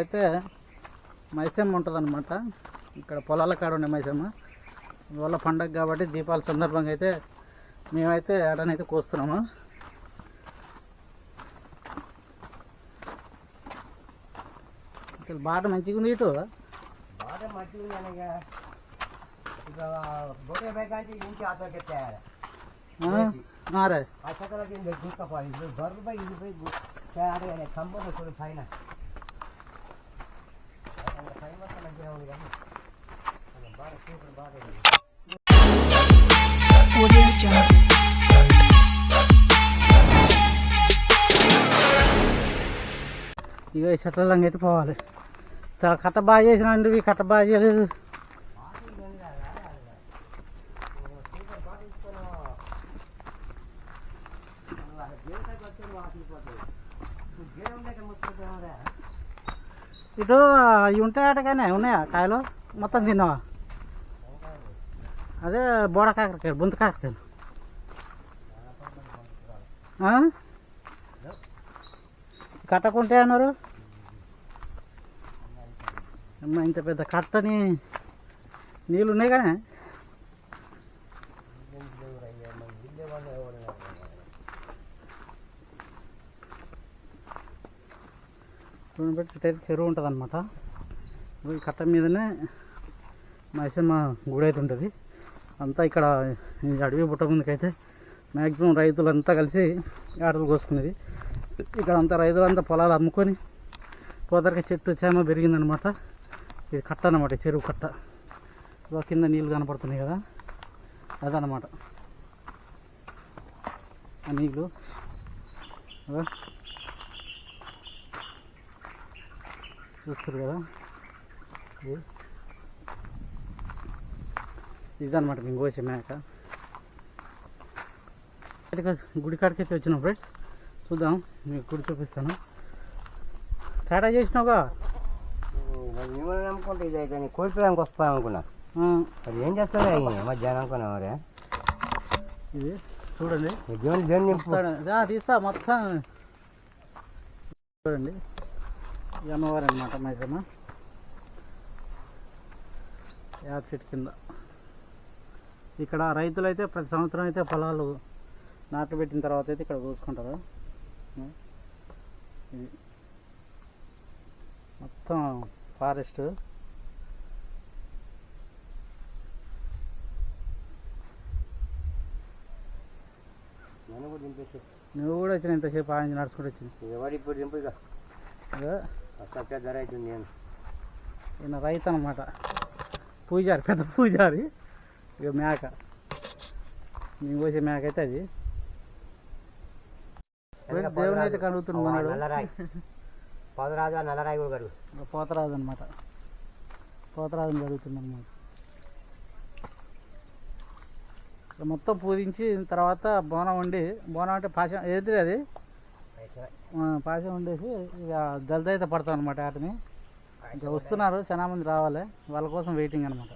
అయితే మైసమ్మ ఉంటుంది అనమాట ఇక్కడ పొలాల కాడ ఉండే మైసమ్మ. ఇవాళ పండగ కాబట్టి దీపావళి సందర్భంగా అయితే మేమైతే ఆడనైతే కోస్తున్నాము. అసలు బాట మంచిగా ఉంది ఇటు? బాగా మంచిగా ఉందనయ్య ఇక బోటే బైకాంచి ఇంటి ఆటో పెట్టారు ఆ, రే. ఆ చెక్కలకి చూసుకోవాలి ఇప్పుడు బర్రు పోయి ఇది పోయి తయారు కంపం చూడు పైన పైన. ఇక ఈ చెట్లంగా అయితే పోవాలి చాలా కట్ట బాగా చేసిన అండి ఈ కట్ట బాగా చేయలేదు ఇటు ఇవి ఉంటాయట కానీ ఉన్నాయా? కాయలు? మొత్తం తిన్నావా? అదే బోడ కాకరకాయలు బుంత కాకరకాయలు. కట్టకుంటే అన్నారు. అమ్మ ఇంత పెద్ద కట్టని నీళ్ళు ఉన్నాయి కానీ. చూడండి బట్టి ఇటైతే చెరువు ఉంటుంది అనమాట ఈ కట్ట మీదనే మైసమ్మ గుడి అయితే ఉంటుంది. అంతా ఇక్కడ ఈ అడవి బుట్ట ముందుకైతే మ్యాక్సిమం రైతులంతా కలిసి ఆటలు కోసుకునేది. ఇక్కడ అంతా రైతులంతా పొలాలు అమ్ముకొని పోదరికి చెట్టు చేమ పెరిగిందనమాట ఇది కట్ట అనమాట చెరువు కట్ట. కింద నీళ్ళు కనపడుతున్నాయి కదా. అదనమాట ఆ నీళ్ళు చూస్తారు కదా? ఇది. ఇదన్నమాట మేము కోసే మేక గుడి కాడికి అయితే వచ్చినాం ఫ్రెండ్స్. చూద్దాం మీకు గుడి చూపిస్తాను. తేడా చేసినావుగా? నమ్ముకుంటే ఇది అయితే? కోల్పోయానికి వస్తాను అనుకున్నా. మరి ఏం చేస్తారా మధ్యాహ్నం అనుకున్నా మరి? ఇది చూడండి. దేవుని దేవుని తీస్తా మొత్తం. చూడండి. ఈ అమ్మవారు అనమాట మైసమ్మ. యాప్ చెట్టు కింద. ఇక్కడ రైతులు అయితే ప్రతి సంవత్సరం అయితే పొలాలు నాట్లు పెట్టిన తర్వాత అయితే ఇక్కడ కోసుకుంటారు ఉం. ఇది మొత్తం ఫారెస్ట్. నువ్వు కూడా వచ్చిన ఇంతసేపు ఆయన నడుచుకుంటూ వచ్చింది ఎవరు ఇప్పుడు ధర అవుతుంది నేను ఈయన రైతు అనమాట పూజారి పెద్ద పూజారి. ఇక మేక. మేము కోసే మేక అయితే అది. దేవుని అయితే. కడుగుతున్నాడు పోతరాజు నల్లరాయి. కూడా కడుగు. పోతరాజు అనమాట పోతరాజుని జరుగుతుంది అనమాట మొత్తం పూజించి తర్వాత బోనం వండి బోనం అంటే పాశం ఏంటిది అది? ఆ, పాశం వండేసి ఇక జల్ది అయితే పడతాం అనమాట వాటిని. ఇంకా వస్తున్నారు చాలా మంది రావాలి. వాళ్ళ కోసం వెయిటింగ్ అనమాట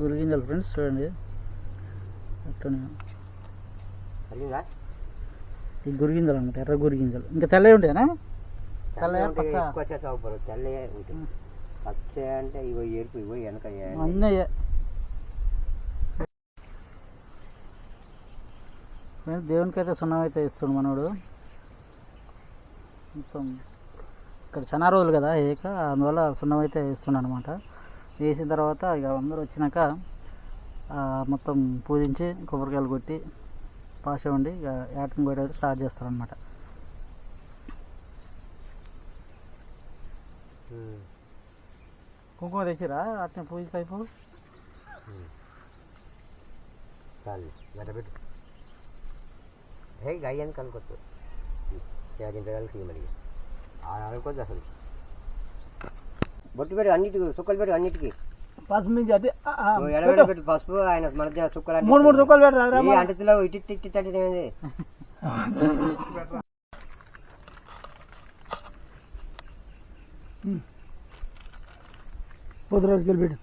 గురిగింజలు ఫ్రెండ్స్ చూడండి. ఈ గురిగింజలు అనమాట ఎర్ర గురిగింజలు. ఇంకా తెల్లవి ఉంటాయనా? తెల్ల ఉంటే పచ్చ? ఎక్కువ శాతం అవ్వరు తెల్లయే ఉంటుంది పచ్చ అంటే ఇగో ఎరుపు ఇగో వెనక అన్నీ అయ్యే. ఫ్రెండ్స్ దేవునికి అయితే సున్నం అయితే ఇస్తాడు మనోడు. మొత్తం ఇక్కడ చాలా రోజులు కదా ఏక అందువల్ల సున్నం అయితే ఇస్తున్నాడు అనమాట వేసిన తర్వాత ఇక అందరూ వచ్చినాక మొత్తం పూజించి కొబ్బరికాయలు కొట్టి పాష ఉండి ఇక కూడా అయితే స్టార్ట్ చేస్తారనమాట కుంకుమ తెచ్చిరా అట్నే పూజకి అయిపో చాలు గడ్డ పెట్టు హే గయ్యని కనుకొచ్చు యాదించగలిగి మరి అనుకోద్దు అసలు బొట్టు పెట్టి అన్నిటికి చుక్కలు పెట్టి అన్నిటికి పసుపు మించి అంటే నువ్వు ఎడబెట్టి పెట్టు పసుపు ఆయన మధ్య చుక్కలు అంటే మూడు మూడు చుక్కలు పెట్టరా ఈ అంటులో ఇటు ఇటు ఇటు ఇటు అనేది పొద్దురోజుకి వెళ్ళి పెట్టు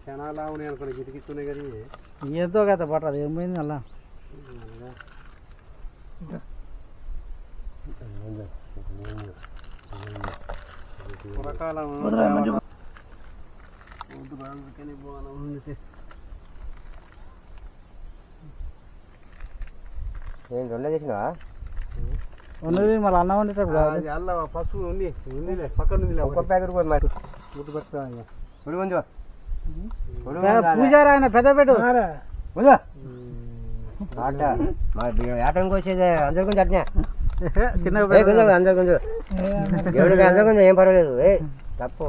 క్షణాలు ఉన్నాయి అనుకున్నా గిటికిస్తున్నాయి కానీ ఏదో కదా బట్ట అది ఏమైంది అలా పురకాలం నేను రెండో తెచ్చినావా? ఉన్నది మళ్ళీ అన్నం కాదు అల్ల పసుపు ఉంది ఉందిలే పక్కన ఉందిలే ఒక్క ప్యాకెట్ కూడా గుర్తు ముందు పొడి పూజారి ఆయన పెద్ద పెట్టు. ముందు వచ్చేది? అందరి గురించి అట్నే. చిన్న గుంజు అందరి గుంజు ఎవరికి అందరి గుంజు ఏం పర్వాలేదు. ఏ తప్పు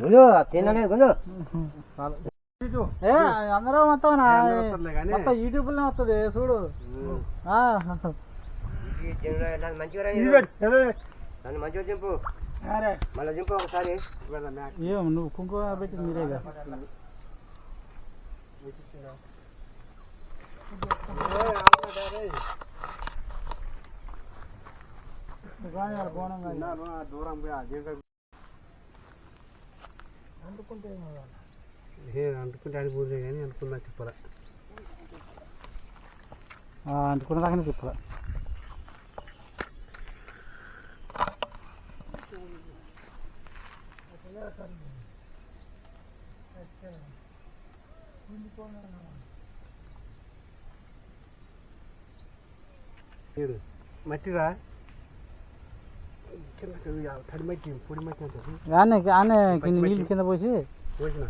గుంజు తినలేదు ఏ అందరూ మొత్తం యూట్యూబ్లోనే వస్తుంది చూడు. నన్ను మంచిగా దింపు. మళ్ళీ దింపు ఒకసారి. ఏం నువ్వు కుంకుమ పెట్టి మీరేగా? దూరం ఏ అంటుకుంటే అని పూజ కానీ అనుకున్నా చెప్పరా అంటుకున్న దాకా చెప్పాలి? ఏడు. మట్టిరా? తడి మట్టి పొడి మట్టి ఆనే ఆనే కింద నీళ్ళు కింద పోసి. పోసిన.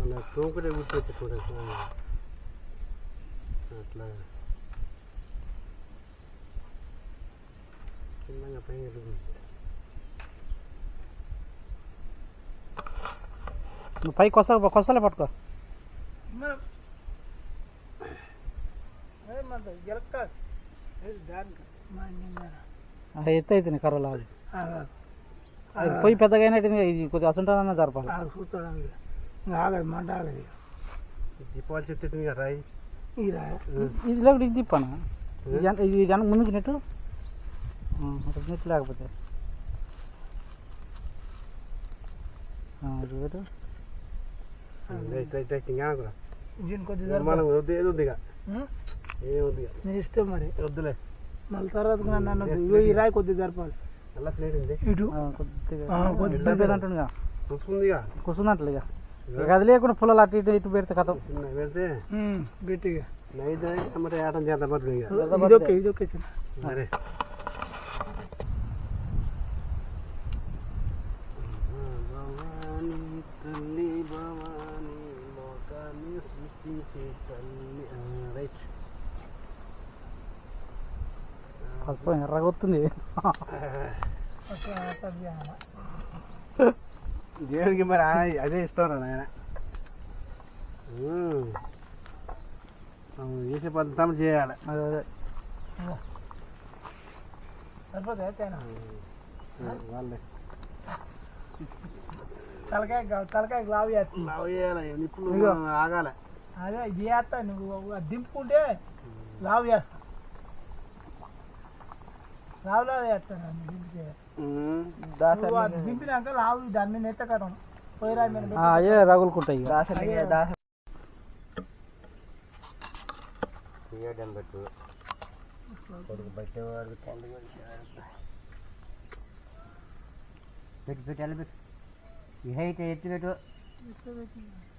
మన తోముకునే గుర్తు చూడండి అట్లా. చిన్నగా పైన నువ్వు పై కొస కొసలే పట్టుకో ఎత్తు అవుతుంది కర్రలు అది అది పొయ్యి పెద్దగా అయినట్టు ఇది కొద్దిగా అసంటానన్నా జరపాలి దీపావళి చెట్టు కదా రాయి ఇది లేకపోతే ఇది తిప్పాను ఇది జన ముందుకు నెట్టు ఆ, అక్కడ నెట్ లేకపోతే ఆ, ఇది పెట్టు రైట్ రైట్ రైట్ ఇంకా కూడా మనం వద్దు ఏది వద్దు ఇక ఏం వద్దు ఇక నీ ఇష్టం మరి వద్దులే మళ్ళీ తర్వాత నన్ను ఇగో ఈ రాయి కొద్దిగా జరపాలి అలా ప్లేట్ ఉంది ఇటు ఆ, కొద్దిగా ఆ, కొద్దిగా సరిపోయినట్టుందిగా చూసుకుంది ఇక కూర్చున్నట్లు ఇక ఇక అది లేకుండా పుల్లలు అటు ఇటు ఇటు పెడితే కథ చిన్న పెడితే ఉమ్, గట్టిగా నైట్ మరి ఏటం చేద్దాం పట్టు ఇక ఇదొకే ఇదొకే చిన్న సరే భవాని తల్లి భవాని లోకాన్ని సృష్టించే తల్లి రైట్ పసుపు ఎర్రగొస్తుంది దేవుడికి మరి ఆ- అదే ఇష్టం రా నాయన. చేసే పద్ధతి చేయాలి. అదే అదే. వాళ్ళే. తలకాయ తలకాయ లావు చేస్తా లావు చేయాలి నిప్పులు. ఆగాలి. అదే చేస్తా నువ్వు దింపుకుంటే లావు చేస్తా. లావు లావు చేస్తాను దింపితే. దింపినాక లావు దాన్ని మీద ఆ, అయ్యే రగులుకుంటాయి తీయడం పెట్టు. కొడుకు బట్టేవాడు తండ్రి పెట్టు పెట్టు ఎలా పెట్టు. హైట్ ఎత్తు పెట్టు.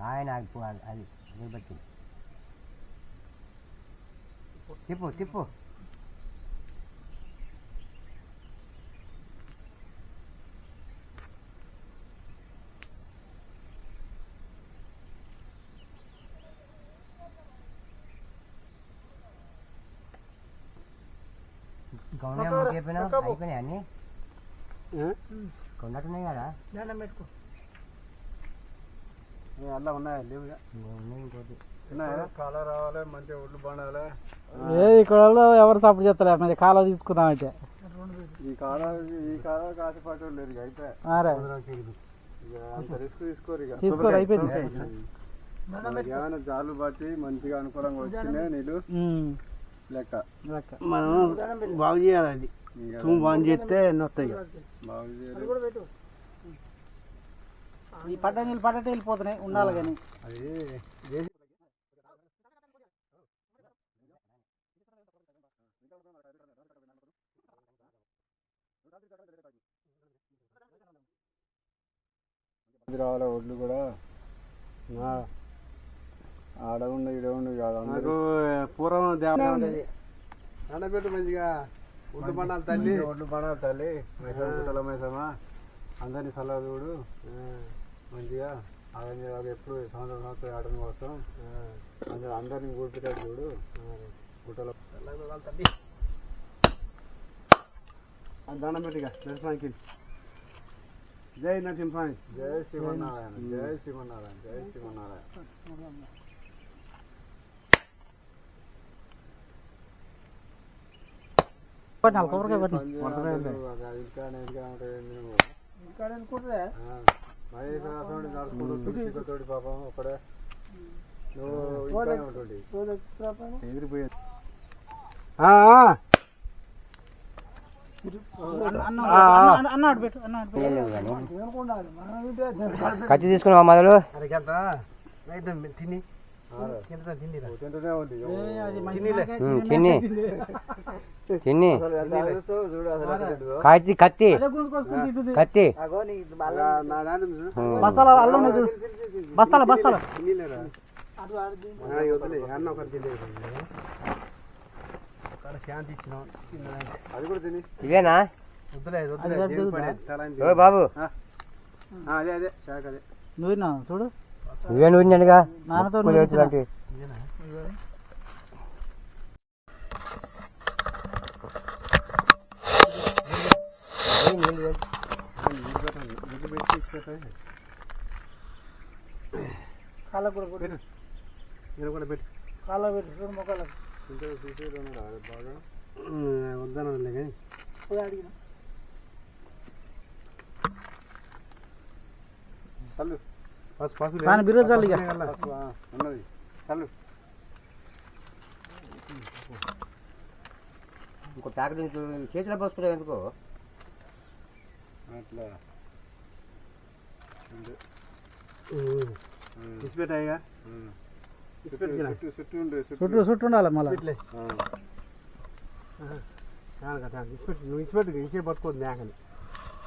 ఆయన అది నిలబెట్టి తిప్పు తిప్పు. అయిపోయినా పక్కకు. అయిపోయినాయి అన్నీ? కొన్నట్టున్నాయి కదా? దండం పెట్టుకో అలా ఉన్నాయా? లేవు కాలం రావాలి మంచిగా ఒడ్లు బాగాలి ఏ ఇక్కడ ఎవరు సపోర్ట్ చేస్తలే మీద కాలువ తీసుకుందామంటే ఈ కాలం ఈ కాలం కాసిపాటు లేరు ఇక అయితే అరే ఇక అంత రిస్క్ తీసుకోరు ఇక. తీసుకోరు అయిపోయింది. ఏమైనా జాలు బట్టి మంచిగా అనుకూలంగా వచ్చినాయి నీళ్ళు. లెక్క. లెక్క. మనం బాగు చేయాలి అది. తూము బాగు చేస్తే ఎన్ని వస్తాయి ఇక. ఈ పడ్డ నీళ్ళు పడ్డట్టే వెళ్ళిపోతున్నాయి ఉండాలి కానీ. అది రావాలి ఒడ్లు కూడా ఆడ ఉండు ఈడ ఉండు నాకు పూర్వం దేవత ఎండబెట్టు మంచిగా ఉద్దు పండాలి తల్లి. ఒడ్లు పడాలి తల్లి. మైసమ్మ. అందరినీ సలహా చూడు. మంచిగా అవన్నీ అది ఎప్పుడు సంవత్సరం సంవత్సరం ఆడడం కోసం అందరూ అందరినీ కూర్చుంటాడు చూడు గుట్టల దండం పెట్టిగా దర్శనానికి జై నరసింహాని జై శ్రీమన్నారాయణ జై శ్రీమన్నారాయణ జై కొబ్బరికాయ పట్టిన ఇంకా ఇంకా నడుచుకుంటూ పాపం ఒకడే కత్తి తీసుకున్నావా మొదలు తిని. తినే. తింటుందో. కత్తి కత్తి. కత్తి. నా దాంట్లో చూడు. ఉమ్. బస్తాల అల్లం ఉన్నాయి చూడు. బస్తాల బస్తాల. ఇవి తినలేదు అక్కడ శాంతి ఇచ్చినాం చిన్నదంటే అది కూడా తిని ఇదేనా వద్దులే వద్దులే అది దేని వద్దు. పని? తల అని ఓ బాబు ఆ, అదే అదే శాఖ అదే నువ్వు విన్నావా? చూడు నువ్వే నూరినానుగా నాన్నతో ముక్కులు కూడా కొట్టు మీరు కూడా మొక్కలకు బాగా వద్దనలే కానీ అడిగిన చల్లు పసు పసు చల్లు ఇక. ఉన్నది చల్లు ఇంకో ప్యాకెట్ చేతిలో పోసుకున్నావు ఎందుకో అట్లా. ఇచ్చిపెట్టాయిగా చుట్టూ చుట్టూ ఉండు చుట్టూ చుట్టూ చుట్టూ ఉండాలి మళ్ళీ. ఇచ్చిపెట్టు నువ్వు ఇచ్చిపెట్టు ఇచ్చే పట్టుకోదు మేకని.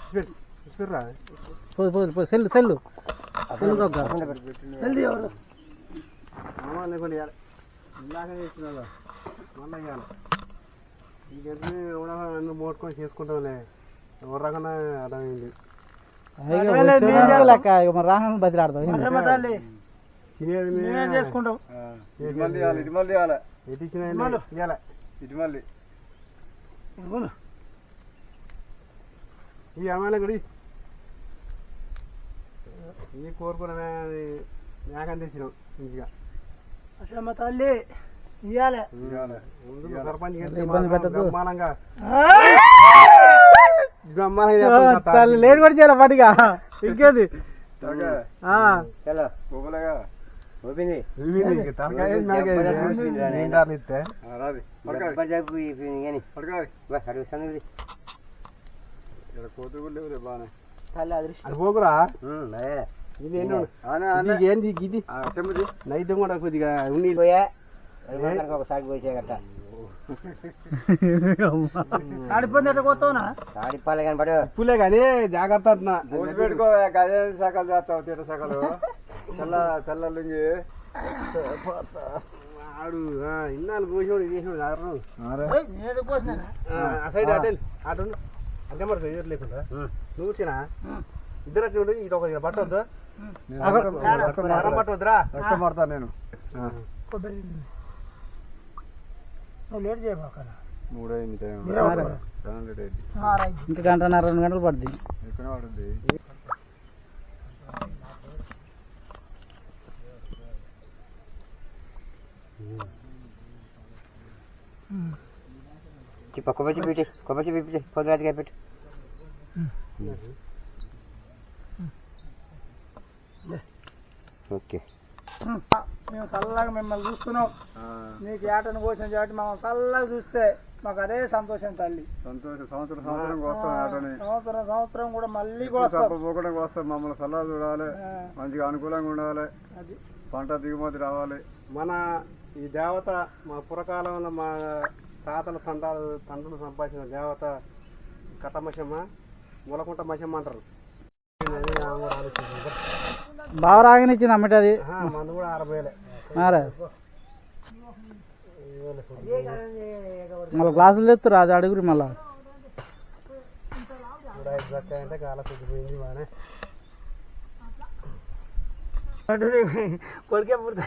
ఇచ్చిపెట్టు ఇచ్చిపెట్టురా పోదు పోదు పోదు సెల్లు సెల్లు. లేకుండా ఇవ్వాలి ఇందాకనే ఇచ్చినా మళ్ళీ ఇవ్వాలి ఇంకెంత కూడా అన్ని మోట్టుకొని చేసుకుంటాంలే రకన్నా అర్థమైంది లెక్క ఇక మరి రాగానే బదిలాడతాం ఏంది? అమ్మ తల్లి. తినేది నేనేం చేసుకుంటావు ఆ. ఇది మళ్ళీ ఇవ్వాలి ఇది మళ్ళీ ఇవ్వాలి. ఎటు ఇచ్చినా ఇవ్వాలి ఇది మళ్ళీ. ఇదిగోను. ఈ అమ్మాయిల గుడి నీ కోరుకున్న మేకని తెచ్చినావు మంచిగా. అసమ్మ తల్లి ఇయ్యాలే. ఇవ్వాలి ముందు సర్పంచ్ ఇబ్బంది పెట్టద్దు. బ్రహ్మాండంగా లేట్ కూడా చేయాలి పడిగా ఇంకేది? పోకురా? ఇది ఏంటి ఇది నైతం కూడా కొద్దిగా ఉండి. పోయా. ఒకసారి పోయి చేయగట్ట ఆడిపోయింది ఎట్లా కొత్తవునా తాడిపాలి కానీ పడు ఇప్పులే కానీ జాగ్రత్త అంటున్నా పెట్టుకో గదే శాఖలు చేస్తావు తీట శాఖలు. తెల్ల తెల్ల లుంగి. ఆడు ఆ, ఇన్నాళ్ళు ఇది చేసినోడు జాగ్రత్త ఏయ్, నేను ఎట్లా కోసినానా? ఆ సైడ్ అటు అటు అంటే మరి ఎదురు లేకుండా. నువ్వు వచ్చినా? ఇద్దరు వచ్చి ఉండు ఇది ఒక పట్టవద్దు పట్టవద్దురా రక్తం పడతా నేను. కొబ్బరి లేట్ చేయబాకనా మూడైంది టైం. ఇంకా గంటన్నర రెండు గంటలు పడుతుంది ఎక్కువనే పడుతుంది కొబ్బరి పెట్టి కొబ్బరి పెట్టి. పొద్దురాతిగా పెట్టు ఓకే. మేము చల్లగా మిమ్మల్ని చూస్తున్నాం. నీకు ఏటను కోసిన చాటి మమ్మల్ని చల్లగా చూస్తే మాకు అదే సంతోషం తల్లి. సంతోషం సంవత్సరం సంవత్సరం కోసం ఆటని. సంవత్సరం సంవత్సరం కూడా మళ్ళీ తప్పపోకుండా కోసం. మమ్మల్ని సలహా చూడాలి. మంచిగా అనుకూలంగా ఉండాలి. అది. పంట దిగుమతి రావాలి. మన ఈ దేవత మా పురకాలంలో మా తాతల తండాలు తండ్రులు సంపాదించిన దేవత కథమశమ్మ మూలకుంట మశమ్మ అంటారు. బాగా రాగనిచ్చింది అమ్మటి అది? మందు కూడా మళ్ళీ గ్లాసులు తెత్తురు అది అడుగురి మళ్ళా. కొడుకే పుడతా.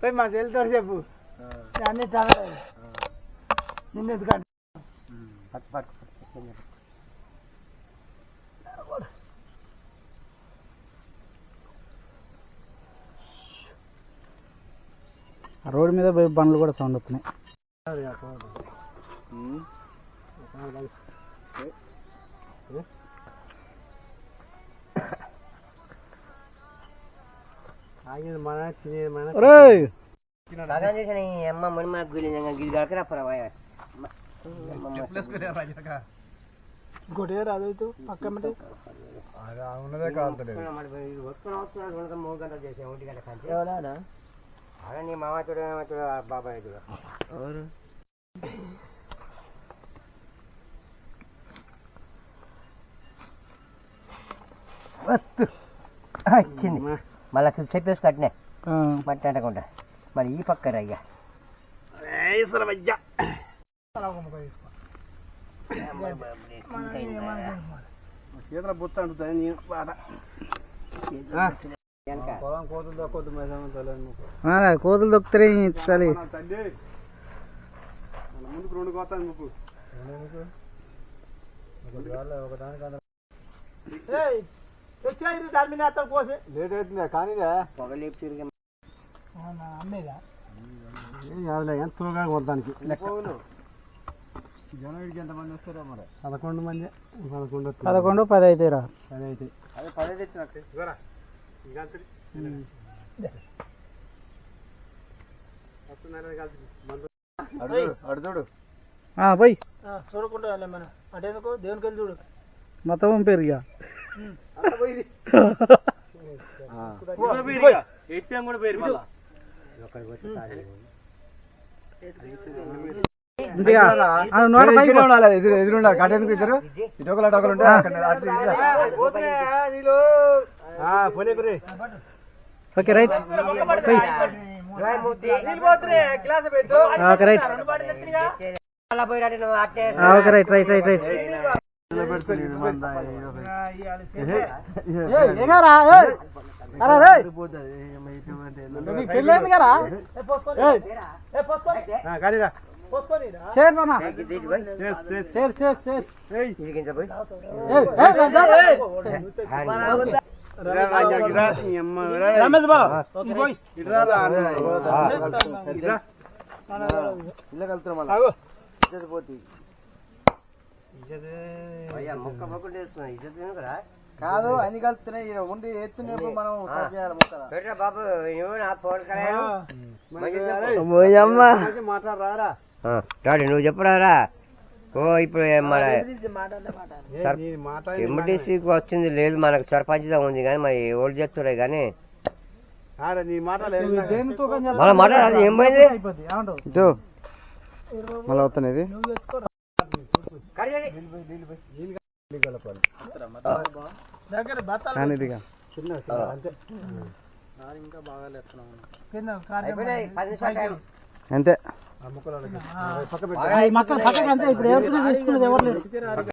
పోయి మా చెల్లితో చెప్పు. అన్ని తగదు నిన్ను ఎందుకంటే పట్టు పట్టు పట్టు. ఆ రోడ్డు మీద పోయి బండ్లు కూడా సౌండ్ వస్తున్నాయి ఆగింది మన తినేది మన రేయ్ బాగా చేసిన ఈ అమ్మ ముని మనకు గురించి గిది కాకరా పరవాయ ఇంకోటి రాదు ఇటు పక్క ఉన్నదే మూడు గంటలు చేసే ఒంటి గంట కంటే ఎవడానా అలా నీ మామ చూడ చూడ బాబాయ్ చూడ. వచ్చింది మళ్ళా చెప్పేసి కట్టినే. అంటకుండా. మరి ఈ పక్క రయ్యా. అలా చేతుల బుత్త అంటుంది నీ పాట కోతులు దక్కొద్దు కోతులు దొక్కుతారే తల్లి ముందుకు రెండు కోతాను ముక్కు లేట్ అవుతుంది కానీ అమ్మేదా ఎంత త్వరగా కొడతానికి. జనవరికి ఎంతమంది వస్తారో మరి? పదకొండు మంది పదకొండు. పదకొండు పది అవుతాయిరా పది అయితే అదే పదే ఆ, పోయి. ఆ, చూడకుండా వెళ్ళాం మనం. అటెందుకు దేవునికి వెళ్ళి చూడు. మొత్తం పంపారు ఇక. ఇంటిగా ఆ, నోట పైకి పో. ఉండాలి ఎదురు ఎదురు ఉండాలి కట్టెందుకు ఇద్దరు ఇటు ఒకరు అటు ఒకరు ఉంటే అక్కడ అటు ఇటు. ఆ, పోనీ గురి. ఓకే రైట్ ఓకే రైట్ అలా పోయినట్టు నువ్వు అట్టే ఆ, okay right right right right ఏగారా ఏయ్. అరే రేయ్. నీకు పెళ్ళైంది కదా చేరు చేరు చేరు. రమేష్ మొక్క మొక్కలు చేస్తున్నాయి. ఇజ్జత్ కాదు అన్ని కలుస్తున్నాయి ఈడ ఉండి ఎత్తున్నప్పుడు మనం. పెట్టరా బాబు నువ్వు నా ఫోన్ కలయను మంచి మాట్లాడరారా. డాడీ నువ్వు చెప్పరారా? ఓ ఇప్పుడు మన ఎంబీటీసీకి వచ్చింది లేదు మనకు సర్పంచ్గా ఉంది కానీ మరి ఓల్డ్ చేస్తురే కానీ? మళ్ళీ మాట్లాడాలి ఏం పోయింది? అయిపోద్ది ఏమంటావు? ఇటు మళ్ళీ అంతే. టైం అంతే ఇప్పుడు ఎవరికి తీసుకునేది ఎవరు లేరు.